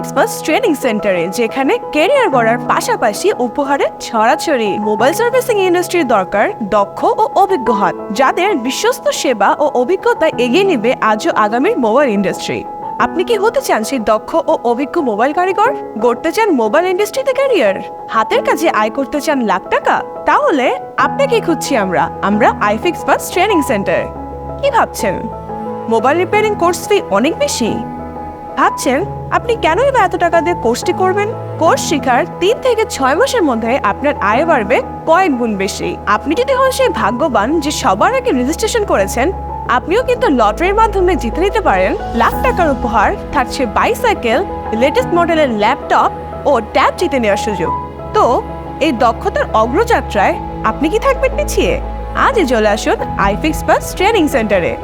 বাস training সেন্টারে যেখানে career গড়ার পাশাপাশি উপহারের ছড়াছড়ি মোবাইল সার্ভিসিং ইন্ডাস্ট্রির দরকার, দক্ষ ও অভিজ্ঞ হাত যাদের বিশ্বস্ত সেবা ও অভিজ্ঞতা এগিয়ে নেবে আজও আগামীর মোবাইল ইন্ডাস্ট্রি আপনি কি হতে চান সেই দক্ষ ও অভিজ্ঞ মোবাইল কারিগর? গড়তে চান মোবাইল ইন্ডাস্ট্রিতে ক্যারিয়ার হাতের কাজে আয় করতে চান লাখ টাকা? তাহলে আপনাকে খুঁজছি আমরা? আমরা আইফিক্স বাস ট্রেনিং সেন্টার কি ভাবছেন? মোবাইল রিপেয়ারিং কোর্স ফি অনেক বেশি। ভাবছেন, আপনি কেনই বা এত টাকা দিয়ে কোর্সটি করবেন? কোর্স শেখার তিন থেকে ছয় মাসের মধ্যে আপনার আয় বাড়বে কয়েক গুণ বেশি। আপনি যদি হন সেই ভাগ্যবান যে সবার আগে রেজিস্ট্রেশন করেছেন, আপনিও কিন্তু লটারির মাধ্যমে জিতে নিতে পারেন। লাখ টাকার উপহার, থাকছে বাইসাইকেল লেটেস্ট মডেলের ল্যাপটপ ও ট্যাব জিতে নেওয়ার সুযোগ। তো, এই দক্ষতার অগ্রযাত্রায় আপনি কি থাকবেন পিছিয়ে? আজই চলে আসুন আইফিক্স বাস ট্রেনিং সেন্টারে